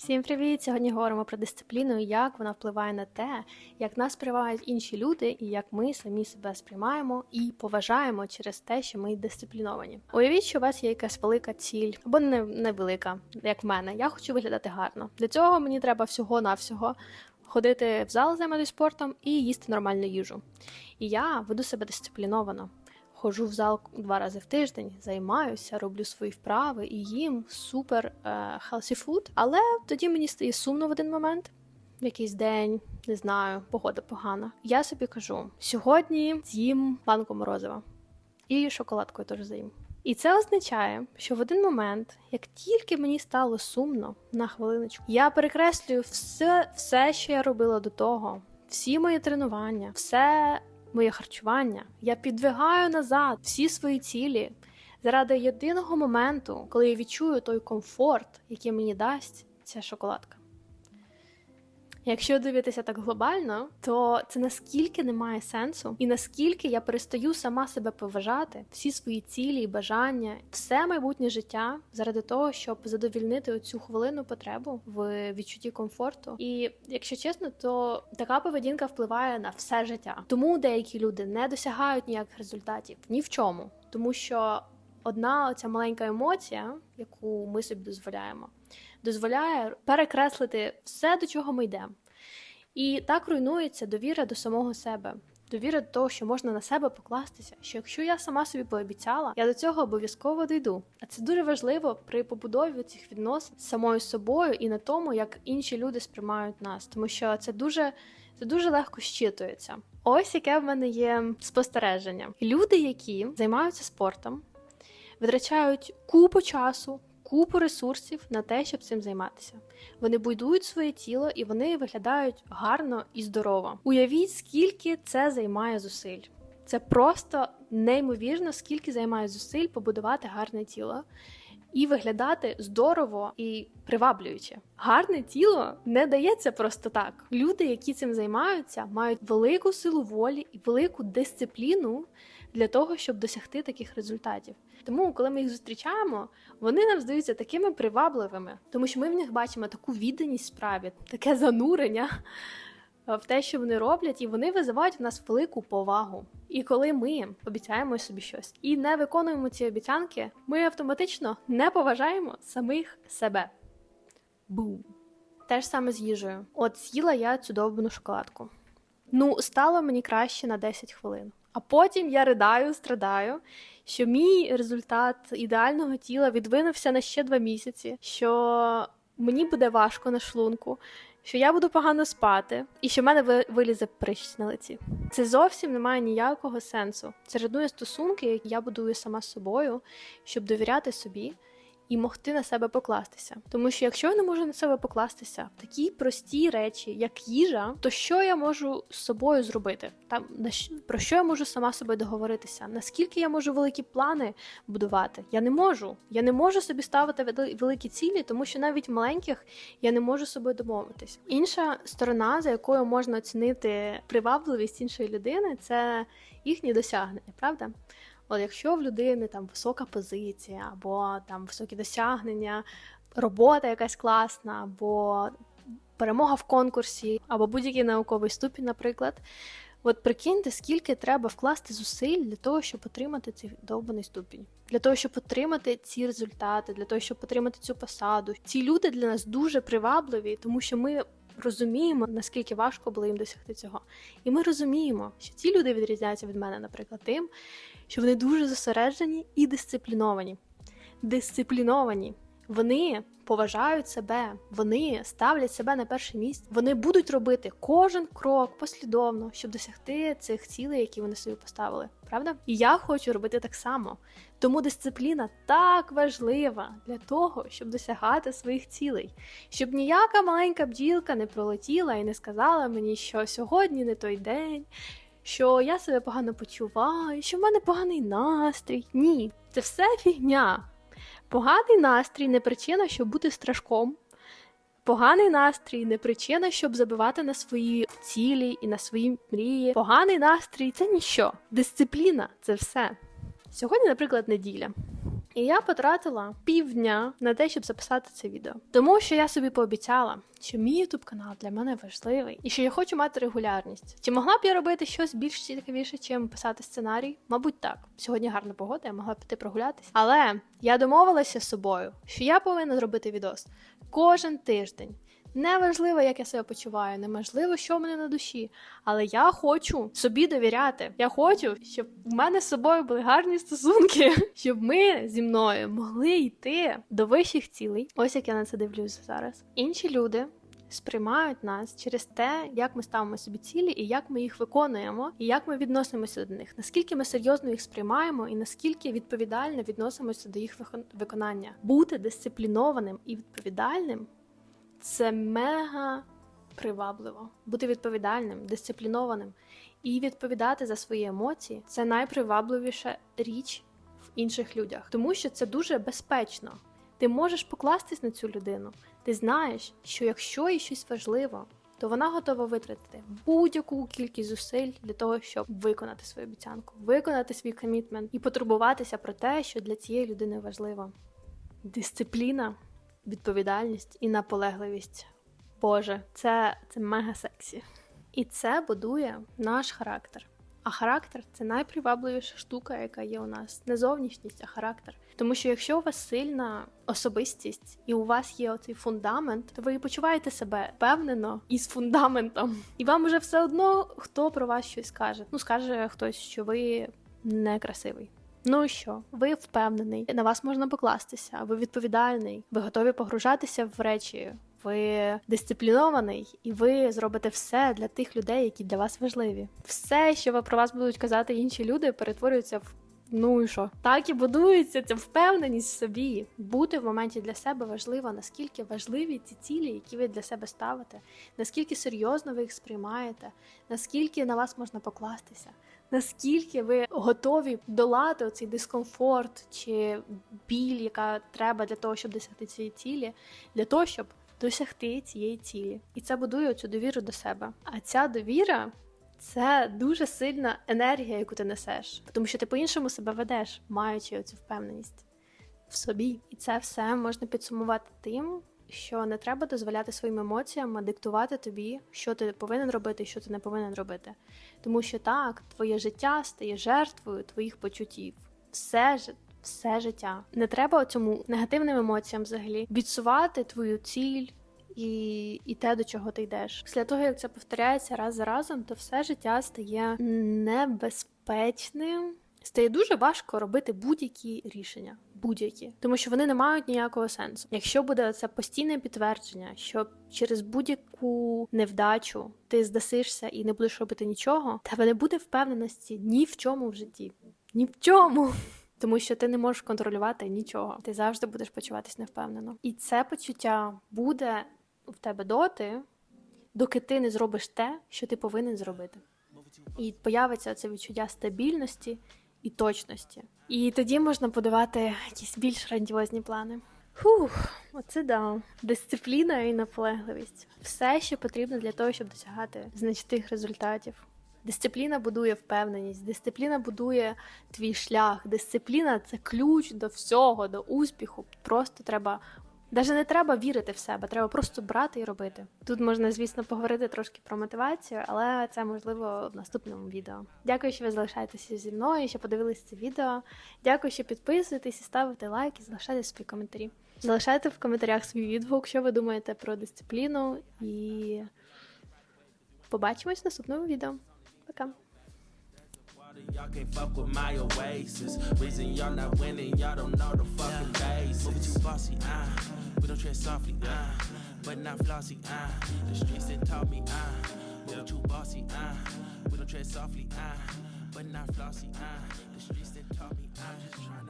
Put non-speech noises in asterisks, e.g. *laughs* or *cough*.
Всім привіт! Сьогодні говоримо про дисципліну і як вона впливає на те, як нас сприймають інші люди, і як ми самі себе сприймаємо і поважаємо через те, що ми дисципліновані. Уявіть, що у вас є якась велика ціль, або не невелика, як в мене. Я хочу виглядати гарно. Для цього мені треба всього-навсього ходити в зал, займатися спортом і їсти нормальну їжу. І я веду себе дисципліновано. Ходжу в зал два рази в тиждень, займаюся, роблю свої вправи і їм супер е, healthy food. Але тоді мені стає сумно в один момент. Якийсь день, не знаю, погода погана. Я собі кажу: сьогодні з'їм банку морозива і шоколадкою теж заїм. І це означає, що в один момент, як тільки мені стало сумно на хвилиночку, я перекреслюю все, все, що я робила до того, всі мої тренування, все моє харчування. Я підвигаю назад всі свої цілі заради єдиного моменту, коли я відчую той комфорт, який мені дасть ця шоколадка. Якщо дивитися так глобально, то це наскільки немає сенсу, і наскільки я перестаю сама себе поважати, всі свої цілі і бажання, все майбутнє життя заради того, щоб задовільнити оцю хвилину потребу в відчутті комфорту. І якщо чесно, то така поведінка впливає на все життя. Тому деякі люди не досягають ніяких результатів ні в чому, тому що одна оця маленька емоція, яку ми собі дозволяємо дозволяє перекреслити все, до чого ми йдемо. І так руйнується довіра до самого себе. Довіра до того, що можна на себе покластися, що якщо я сама собі пообіцяла, я до цього обов'язково дійду. А це дуже важливо при побудові цих відносин з самою собою і на тому, як інші люди сприймають нас, тому що це дуже це дуже легко щитується. Ось яке в мене є спостереження. Люди, які займаються спортом, витрачають купу часу, купу ресурсів на те, щоб цим займатися. Вони будують своє тіло і вони виглядають гарно і здорово. Уявіть, скільки це займає зусиль. Це просто неймовірно, скільки займає зусиль побудувати гарне тіло і виглядати здорово і приваблююче. Гарне тіло не дається просто так. Люди, які цим займаються, мають велику силу волі і велику дисципліну для того, щоб досягти таких результатів. Тому, коли ми їх зустрічаємо, вони нам здаються такими привабливими, тому що ми в них бачимо таку відданість справі, таке занурення в те, що вони роблять, і вони визивають в нас велику повагу. І коли ми обіцяємо собі щось і не виконуємо ці обіцянки, ми автоматично не поважаємо самих себе. Бум! Те ж саме з їжею. От з'їла я цю довбану шоколадку. Ну, стало мені краще на 10 хвилин. А потім я ридаю, страдаю, що мій результат ідеального тіла відвинувся на ще два місяці, що мені буде важко на шлунку, що я буду погано спати, і що в мене вилізе прищ на лиці. Це зовсім не має ніякого сенсу. Це руйнує стосунки, які я будую сама з собою, щоб довіряти собі і могти на себе покластися. Тому що якщо я не можу на себе покластися в такі прості речі, як їжа, то що я можу з собою зробити? Там на про що я можу сама собі договоритися? Наскільки я можу великі плани будувати? Я не можу. Я не можу собі ставити великі цілі, тому що навіть маленьких я не можу собою домовитись. Інша сторона, за якою можна оцінити привабливість іншої людини, це їхні досягнення, правда? От якщо в людини там висока позиція, або там високі досягнення, робота якась класна, або перемога в конкурсі, або будь-який науковий ступінь, наприклад. От прикиньте, скільки треба вкласти зусиль для того, щоб отримати цей довбаний ступінь, для того, щоб отримати ці результати, для того, щоб отримати цю посаду. Ці люди для нас дуже привабливі, тому що ми розуміємо, наскільки важко було їм досягти цього. І ми розуміємо, що ці люди відрізняються від мене, наприклад, тим, що вони дуже зосереджені і дисципліновані. Дисципліновані. Вони поважають себе, вони ставлять себе на перше місце. Вони будуть робити кожен крок послідовно, щоб досягти цих цілей, які вони собі поставили. Правда? І я хочу робити так само. Тому дисципліна так важлива для того, щоб досягати своїх цілей, щоб ніяка маленька бджілка не пролетіла і не сказала мені, що сьогодні не той день. Що я себе погано почуваю, що в мене поганий настрій. Ні, це все фігня. Поганий настрій не причина, щоб бути страшком. Поганий настрій не причина, щоб забивати на свої цілі і на свої мрії. Поганий настрій це ніщо. Дисципліна це все. Сьогодні, наприклад, неділя. І я потратила півдня на те, щоб записати це відео. Тому що я собі пообіцяла, що мій ютуб канал для мене важливий і що я хочу мати регулярність. Чи могла б я робити щось більш цікавіше, чим писати сценарій? Мабуть, так. Сьогодні гарна погода, я могла піти прогулятися. Але я домовилася з собою, що я повинна зробити відос кожен тиждень. Неважливо, як я себе почуваю, неможливо, що в мене на душі. Але я хочу собі довіряти. Я хочу, щоб в мене з собою були гарні стосунки, *laughs* щоб ми зі мною могли йти до вищих цілей. Ось як я на це дивлюся зараз. Інші люди. Сприймають нас через те, як ми ставимо собі цілі, і як ми їх виконуємо, і як ми відносимося до них, наскільки ми серйозно їх сприймаємо, і наскільки відповідально відносимося до їх виконання. Бути дисциплінованим і відповідальним це мега привабливо. Бути відповідальним, дисциплінованим і відповідати за свої емоції це найпривабливіша річ в інших людях, тому що це дуже безпечно. Ти можеш покластись на цю людину. Ти знаєш, що якщо їй щось важливо, то вона готова витратити будь-яку кількість зусиль для того, щоб виконати свою обіцянку, виконати свій комітмент і потурбуватися про те, що для цієї людини важливо. Дисципліна відповідальність і наполегливість. Боже, це, це мега сексі. І це будує наш характер. А характер це найпривабливіша штука, яка є у нас. Не зовнішність, а характер. Тому що якщо у вас сильна особистість і у вас є оцей фундамент, то ви почуваєте себе впевнено із фундаментом. І вам уже все одно хто про вас щось скаже. Ну скаже хтось, що ви некрасивий. Ну що? Ви впевнений, на вас можна покластися, ви відповідальний, ви готові погружатися в речі, ви дисциплінований, і ви зробите все для тих людей, які для вас важливі. Все, що про вас будуть казати інші люди, перетворюється в. Ну і що? Так і будується ця впевненість в собі. Бути в моменті для себе важливо, наскільки важливі ці цілі, які ви для себе ставите, наскільки серйозно ви їх сприймаєте, наскільки на вас можна покластися наскільки ви готові долати цей дискомфорт чи біль, яка треба для того, щоб досягти цієї цілі, для того, щоб досягти цієї цілі. І це будує цю довіру до себе. А ця довіра. Це дуже сильна енергія, яку ти несеш, тому що ти по-іншому себе ведеш, маючи цю впевненість в собі. І це все можна підсумувати тим, що не треба дозволяти своїм емоціям диктувати тобі, що ти повинен робити що ти не повинен робити. Тому що так, твоє життя стає жертвою твоїх почуттів. Все ж. Все життя не треба цьому негативним емоціям взагалі відсувати твою ціль і і те, до чого ти йдеш. Після того як це повторяється раз за разом, то все життя стає небезпечним, стає дуже важко робити будь-які рішення будь-які, тому що вони не мають ніякого сенсу. Якщо буде це постійне підтвердження, що через будь-яку невдачу ти здасишся і не будеш робити нічого, тебе не буде впевненості ні в чому в житті, ні в чому. *laughs* Тому що ти не можеш контролювати нічого, ти завжди будеш почуватись невпевнено. І це почуття буде в тебе доти, доки ти не зробиш те, що ти повинен зробити. І появиться це відчуття стабільності і точності. І тоді можна будувати якісь більш грандіозні плани. Фух, оце да. Дисципліна і наполегливість. Все, що потрібно для того, щоб досягати значних результатів. Дисципліна будує впевненість, дисципліна будує твій шлях. Дисципліна це ключ до всього, до успіху. Просто треба Даже не треба вірити в себе, треба просто брати і робити. Тут можна, звісно, поговорити трошки про мотивацію, але це можливо в наступному відео. Дякую, що ви залишаєтеся зі мною, що подивилися це відео. Дякую, що підписуєтесь і ставите лайки, залишайте свої коментарі. Залишайте в коментарях свій відгук, що ви думаєте про дисципліну, і побачимось в наступному відео. Пока! Y'all can't fuck with my oasis. Reason y'all not winning, y'all don't know the fucking basics. Moving too bossy, uh. We don't tread softly, uh. But not flossy, uh. The streets that taught me, uh. Moving too bossy, uh. We don't tread softly, uh. But not flossy, uh. The streets that taught me, uh. Just trying